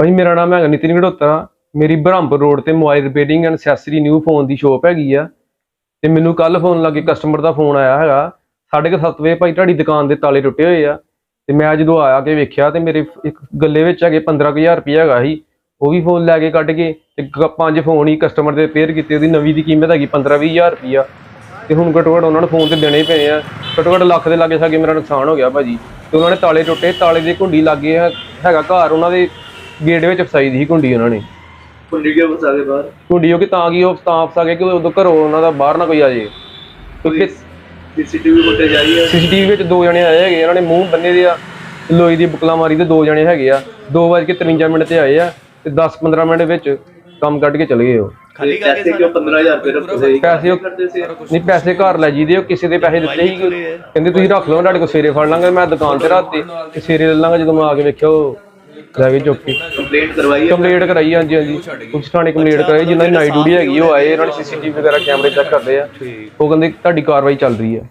ਭਾਈ, ਮੇਰਾ ਨਾਮ ਹੈਗਾ ਨਿਤਿਨ ਘੜੋਤਰਾ ਮੇਰੀ ਬ੍ਰਹਮਪੁਰ ਰੋਡ ਤੇ mobile repairing and accessory new phone the shop ਹੈਗੀ ਆ। ਤੇ ਮੈਨੂੰ ਕੱਲ ਫੋਨ ਲੱਗੇ ਕਸਟਮਰ ਦਾ ਫੋਨ ਆਇਆ ਹੈਗਾ। ਸਾਢੇ ਕੁ ਸੱਤ ਵਜੇ ਭਾਈ, ਤੁਹਾਡੀ ਦੁਕਾਨ ਦੇ ਤਾਲੇ ਟੁੱਟੇ ਹੋਏ ਆ। ਤੇ ਮੈਂ ਜਦੋਂ ਆਇਆ ਕੇ ਵੇਖਿਆ ਤੇ ਮੇਰੇ ਇੱਕ ਗੱਲੇ ਵਿੱਚ ਹੈਗੇ 15000 ਰੁਪਏ ਹੈਗਾ ਸੀ। ਉਹ ਵੀ ਫੋਨ ਲੈ ਕੇ ਕੱਢ ਕੇ ਤੇ ਪੰਜ ਫੋਨ ਹੀ ਕਸਟਮਰ ਦੇ ਰਿਪੇਅਰ ਕੀਤੇ। ਉਹਦੀ ਨਵੀਂ ਦੀ ਕੀਮਤ ਹੈਗੀ 15-20000 ਰੁਪਿਆ ਤੇ ਹੁਣ ਘੱਟੋ ਘੱਟ ਉਹਨਾਂ ਨੂੰ ਫੋਨ ਤੇ ਦੇਣੇ ਪਏ ਆ। ਘੱਟੋ ਘੱਟ ਲੱਖ ਦੇ ਲਾਗੇ ਸਾਗੇ ਮੇਰਾ ਨੁਕਸਾਨ ਹੋ ਗਿਆ ਭਾਜੀ। ਤੇ ਉਹਨਾਂ ਨੇ ਤਾਲੇ ਟੁੱਟੇ। ਤਾਲੇ ਦੇ ਘੁੰਡੀ ਲੱਗੇ ਹੈਗਾ ਘਰ। ਉਹਨਾਂ ਦੇ ਗੇਟ ਵਿੱਚ ਫਸਾਈ ਦੀ ਸੀ ਕੁੰਡੀ ਉਹਨਾਂ ਨੇ। ਕੁੰਡੀ ਕੇ ਬਸਾ ਦੇ ਬਾਹਰ? ਕੁੰਡੀ ਉਹ ਕਿ ਤਾਂ ਕੀ ਉਹ ਤਾਂ ਫਸਾ ਗਿਆ ਕਿ ਉਦੋਂ ਘਰੋਂ ਉਹਨਾਂ ਦਾ ਬਾਹਰ ਨਾ ਕੋਈ ਆ ਜੇ ਕਿਉਂਕਿ ਸੀਸੀਟੀਵੀ ਫੁਟੇਜ ਜਾਰੀ ਹੈ? ਸੀਸੀਟੀਵੀ ਵਿੱਚ ਦੋ ਜਣੇ ਆਏ ਹੈਗੇ ਇਹਨਾਂ ਨੇ ਮੂੰਹ ਬੰਨੇ ਦੇ ਆ ਲੋਈ ਦੀ ਬੁਕਲਾ ਮਾਰੀ ਤੇ ਦੋ ਜਣੇ ਹੈਗੇ ਆ। 2:53 ਮਿੰਟ ਤੇ ਆਏ ਆ ਤੇ 10-15 ਮਿੰਟ ਵਿੱਚ ਕੰਮ ਕੱਢ ਕੇ ਚਲੇ ਗਏ ਉਹ। ਖਾਲੀ ਕਰਕੇ ਕਿਉਂ 15000 ਰੁਪਏ ਰੱਖਦੇ ਸੀ। ਪੈਸੇ ਨਹੀਂ ਪੈਸੇ ਘਰ ਲੈ ਜੀਦੇ ਉਹ ਕਿਸੇ ਦੇ ਪੈਸੇ ਦਿੱਤੇ ਸੀ ਕਹਿੰਦੇ ਤੁਸੀਂ ਰੱਖ ਲਓ ਤੁਹਾਡੇ ਕੋਲ ਸਵੇਰੇ ਫੜ ਲਾਂਗੇ ਮੈਂ ਦੁਕਾਨ ਤੇ ਰਾਤੇ ਤੇ ਸਵੇਰੇ ਲੈ ਲਾਂਗਾ ਜਦੋਂ ਮੈਂ ਆ ਕੇ ਵੇਖਿਆ ਉਹ ਲੈ ਕੇ ਚੁੱਕ। ਕੰਪਲੇਂਟ ਕਰਵਾਈ ਹੈ ਕੰਪਲੀਟ ਕਰਾਈ ਹਾਂਜੀ ਹਾਂਜੀ। ਉਸ ਥਾਣੇ ਕੰਪਲੀਟ ਕਰਾਈ ਜਿਨ੍ਹਾਂ ਦੀ ਨਾਈਟ ਡਿਊਟੀ ਹੈਗੀ ਉਹ ਆਏ ਇਹਨਾਂ ਨੇ ਸੀਸੀਟੀਵੀ ਵਗੈਰਾ ਕੈਮਰੇ ਚੈੱਕ ਕਰਦੇ ਆ। ਉਹ ਕਹਿੰਦੇ ਤੁਹਾਡੀ ਕਾਰਵਾਈ ਚੱਲ ਰਹੀ ਹੈ।